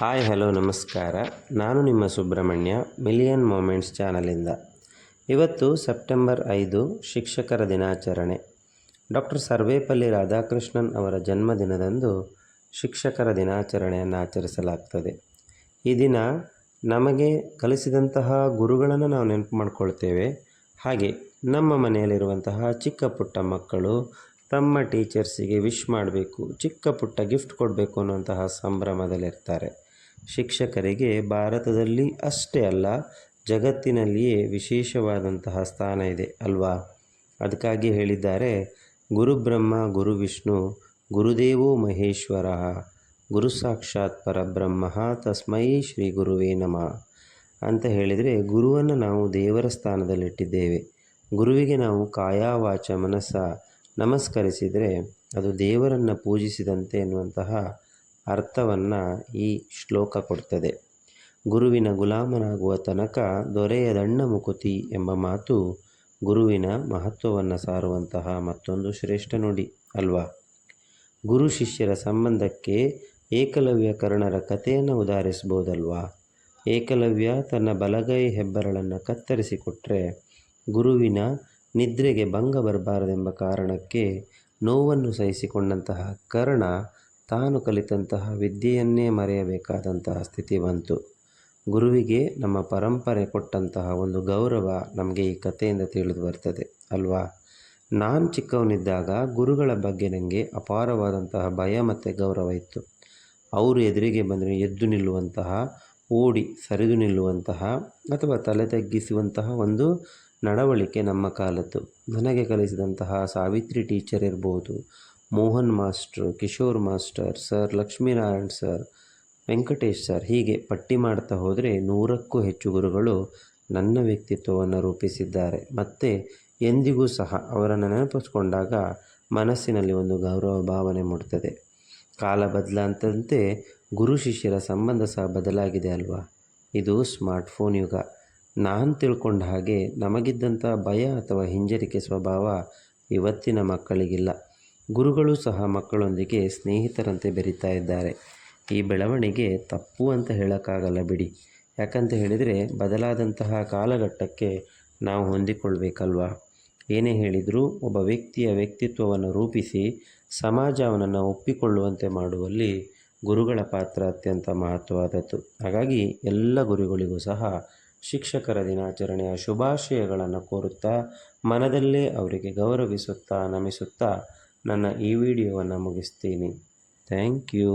Hi, hello, ನಮಸ್ಕಾರ. ನಾನು ನಿಮ್ಮ ಸುಬ್ರಹ್ಮಣ್ಯ, ಮಿಲಿಯನ್ ಮೂಮೆಂಟ್ಸ್ ಚಾನಲಿಂದ. ಇವತ್ತು ಸೆಪ್ಟೆಂಬರ್ ಐದು, ಶಿಕ್ಷಕರ ದಿನಾಚರಣೆ. ಡಾಕ್ಟರ್ ಸರ್ವೇಪಲ್ಲಿ ರಾಧಾಕೃಷ್ಣನ್ ಅವರ ಜನ್ಮದಿನದಂದು ಶಿಕ್ಷಕರ ದಿನಾಚರಣೆಯನ್ನು ಆಚರಿಸಲಾಗ್ತದೆ. ಈ ದಿನ ನಮಗೆ ಕಲಿಸಿದಂತಹ ಗುರುಗಳನ್ನು ನಾವು ನೆನಪು ಮಾಡಿಕೊಳ್ತೇವೆ. ಹಾಗೆ ನಮ್ಮ ಮನೆಯಲ್ಲಿರುವಂತಹ ಚಿಕ್ಕ ಪುಟ್ಟ ಮಕ್ಕಳು ತಮ್ಮ ಟೀಚರ್ಸಿಗೆ ವಿಶ್ ಮಾಡಬೇಕು, ಚಿಕ್ಕ ಪುಟ್ಟ ಗಿಫ್ಟ್ ಕೊಡಬೇಕು ಅನ್ನುವಂತಹ ಸಂಭ್ರಮದಲ್ಲಿರ್ತಾರೆ. ಶಿಕ್ಷಕರಿಗೆ ಭಾರತದಲ್ಲಿ ಅಷ್ಟೇ ಅಲ್ಲ, ಜಗತ್ತಿನಲ್ಲಿಯೇ ವಿಶೇಷವಾದಂತಹ ಸ್ಥಾನ ಇದೆ ಅಲ್ವಾ? ಅದಕ್ಕಾಗಿ ಹೇಳಿದ್ದಾರೆ ಗುರುಬ್ರಹ್ಮ ಗುರು ವಿಷ್ಣು, ಗುರುದೇವೋ ಮಹೇಶ್ವರ, ಗುರು ಸಾಕ್ಷಾತ್ ಪರಬ್ರಹ್ಮ, ತಸ್ಮೈ ಶ್ರೀ ಗುರುವೇ ನಮಃ. ಅಂತ ಹೇಳಿದರೆ, ಗುರುವನ್ನು ನಾವು ದೇವರ ಸ್ಥಾನದಲ್ಲಿಟ್ಟಿದ್ದೇವೆ. ಗುರುವಿಗೆ ನಾವು ಕಾಯಾವಾಚ ಮನಸ್ಸ ನಮಸ್ಕರಿಸಿದರೆ ಅದು ದೇವರನ್ನು ಪೂಜಿಸಿದಂತೆ ಎನ್ನುವಂತಹ ಅರ್ಥವನ್ನು ಈ ಶ್ಲೋಕ ಕೊಡ್ತದೆ. ಗುರುವಿನ ಗುಲಾಮನಾಗುವ ತನಕ ದೊರೆಯದಣ್ಣ ಮುಕುತಿ ಎಂಬ ಮಾತು ಗುರುವಿನ ಮಹತ್ವವನ್ನು ಸಾರುವಂತಹ ಮತ್ತೊಂದು ಶ್ರೇಷ್ಠ ನುಡಿ ಅಲ್ವಾ? ಗುರು ಶಿಷ್ಯರ ಸಂಬಂಧಕ್ಕೆ ಏಕಲವ್ಯ ಕರ್ಣರ ಕಥೆಯನ್ನು ಉದಾಹರಿಸ್ಬೋದಲ್ವಾ ಏಕಲವ್ಯ ತನ್ನ ಬಲಗೈ ಹೆಬ್ಬರಳನ್ನು ಕತ್ತರಿಸಿಕೊಟ್ರೆ ಗುರುವಿನ ನಿದ್ರೆಗೆ ಭಂಗ ಬರಬಾರದೆಂಬ ಕಾರಣಕ್ಕೆ ನೋವನ್ನು ಸಹಿಸಿಕೊಂಡಂತಹ ಕರ್ಣ ತಾನು ಕಲಿತಂತಹ ವಿದ್ಯೆಯನ್ನೇ ಮರೆಯಬೇಕಾದಂತಹ ಸ್ಥಿತಿ ಬಂತು. ಗುರುವಿಗೆ ನಮ್ಮ ಪರಂಪರೆ ಕೊಟ್ಟಂತಹ ಒಂದು ಗೌರವ ನಮಗೆ ಈ ಕಥೆಯಿಂದ ತಿಳಿದು ಬರ್ತದೆ, ಅಲ್ವಾ? ನಾನು ಚಿಕ್ಕವನಿದ್ದಾಗ ಗುರುಗಳ ಬಗ್ಗೆ ನನಗೆ ಅಪಾರವಾದಂತಹ ಭಯ ಮತ್ತು ಗೌರವ ಇತ್ತು. ಅವರು ಎದುರಿಗೆ ಬಂದರೆ ಎದ್ದು ನಿಲ್ಲುವಂತಹ, ಓಡಿ ಸರಿದು ನಿಲ್ಲುವಂತಹ ಅಥವಾ ತಲೆ ತಗ್ಗಿಸುವಂತಹ ಒಂದು ನಡವಳಿಕೆ ನಮ್ಮ ಕಾಲದ್ದು. ನನಗೆ ಕಲಿಸಿದಂತಹ ಸಾವಿತ್ರಿ ಟೀಚರ್ ಇರ್ಬೋದು Mohan master, Kishore master, sir Lakshminarayan sir, Venkatesh sir ಹೀಗೆ ಪಟ್ಟಿ ಮಾಡ್ತಾ ಹೋದರೆ ನೂರಕ್ಕೂ ಹೆಚ್ಚು ಗುರುಗಳು ನನ್ನ ವ್ಯಕ್ತಿತ್ವವನ್ನು ರೂಪಿಸಿದ್ದಾರೆ. ಮತ್ತು ಎಂದಿಗೂ ಸಹ ಅವರನ್ನು ನೆನಪಿಸ್ಕೊಂಡಾಗ ಮನಸ್ಸಿನಲ್ಲಿ ಒಂದು ಗೌರವ ಭಾವನೆ ಮೂಡ್ತದೆ ಕಾಲ ಬದಲಾಂತಂತೆ ಗುರು ಶಿಷ್ಯರ ಸಂಬಂಧ ಸಹ ಬದಲಾಗಿದೆ ಅಲ್ವಾ? ಇದು ಸ್ಮಾರ್ಟ್ಫೋನ್ ಯುಗ. ನಾನು ತಿಳ್ಕೊಂಡ ಹಾಗೆ ನಮಗಿದ್ದಂಥ ಭಯ ಅಥವಾ ಹಿಂಜರಿಕೆ ಸ್ವಭಾವ ಇವತ್ತಿನ ಮಕ್ಕಳಿಗಿಲ್ಲ. ಗುರುಗಳು ಸಹ ಮಕ್ಕಳೊಂದಿಗೆ ಸ್ನೇಹಿತರಂತೆ ಬೆರೀತಾ ಇದ್ದಾರೆ. ಈ ಬೆಳವಣಿಗೆ ತಪ್ಪು ಅಂತ ಹೇಳೋಕ್ಕಾಗಲ್ಲ ಬಿಡಿ. ಯಾಕಂತ ಹೇಳಿದರೆ ಬದಲಾದಂತಹ ಕಾಲಘಟ್ಟಕ್ಕೆ ನಾವು ಹೊಂದಿಕೊಳ್ಬೇಕಲ್ವಾ? ಏನೇ ಹೇಳಿದರೂ ಒಬ್ಬ ವ್ಯಕ್ತಿಯ ವ್ಯಕ್ತಿತ್ವವನ್ನು ರೂಪಿಸಿ ಸಮಾಜ ಒಪ್ಪಿಕೊಳ್ಳುವಂತೆ ಮಾಡುವಲ್ಲಿ ಗುರುಗಳ ಪಾತ್ರ ಅತ್ಯಂತ ಮಹತ್ವವಾದದ್ದು. ಹಾಗಾಗಿ ಎಲ್ಲ ಗುರುಗಳಿಗೂ ಸಹ ಶಿಕ್ಷಕರ ದಿನಾಚರಣೆಯ ಶುಭಾಶಯಗಳನ್ನು ಕೋರುತ್ತಾ ಮನದಲ್ಲೇ ಅವರಿಗೆ ಗೌರವಿಸುತ್ತಾ ನಮಿಸುತ್ತಾ ನನ್ನ ಈ ವಿಡಿಯೋವನ್ನು ಮುಗಿಸ್ತೀನಿ. Thank you.